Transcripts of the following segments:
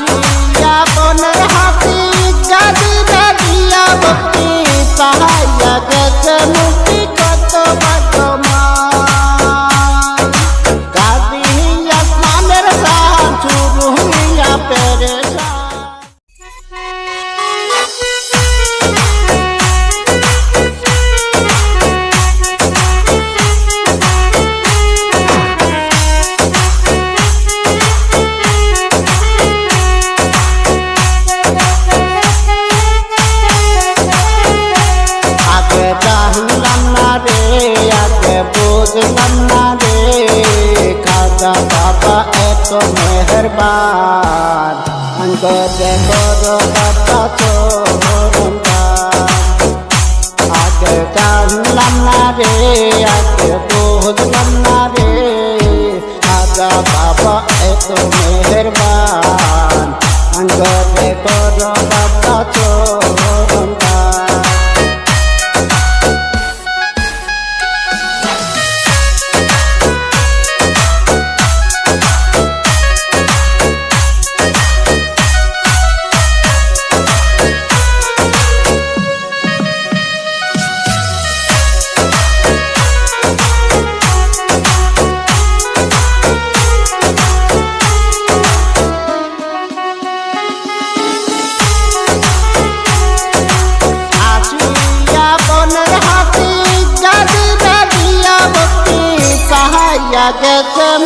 আসিয়া বুঝলাম না রে খাজা বাবা এত মেহরবান অঙ্গদে করো বাবা চোরন্দান আগে জানলাম না রে আগে বুঝলাম না রে খাজা বাবা এত মেহরবান অঙ্গদে করো বাবা চোরন্দান আসিয়া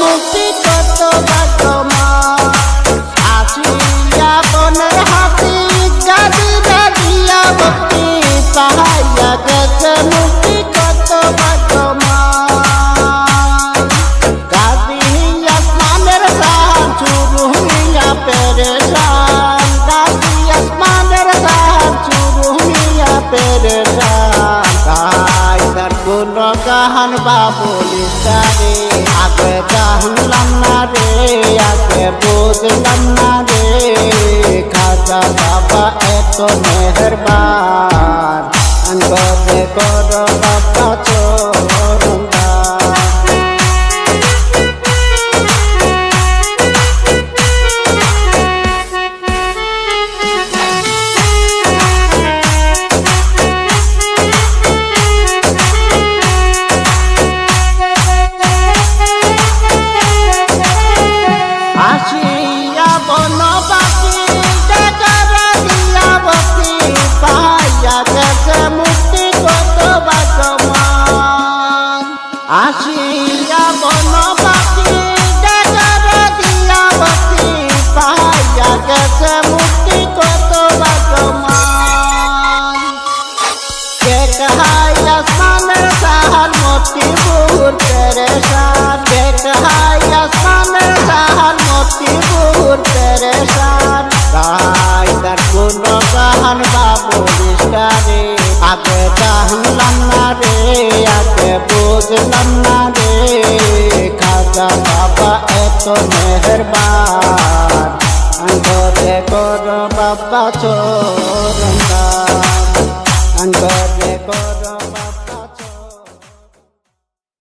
মুক্তি কত ভাগ্যমা আসিয়া বনের হাতি গাদি দিয়া ভক্তি পাহাইয়া গেছে মুক্তি কত ভাগ্যমা গাদি আসমানের সাহান শুরু হইয়া পেরেশান। গাদি আসমানের সাহান শুরু হইয়া পেরেশান। কায়দার কোন গাহান বাবুলিস বুঝলাম না রে খাজা বাবা এত মেহরবান করো বাবা কে কহাই আসমানের সাহার মোতি বুর পেরেশান। কে কহাই আসমানের সাহার মোতি বুর পেরেশান। তাই তার কোন গাহান বাবু রে আগে জানলাম না রে আগে বুঝলাম না মেহরবান। বাবা চোর।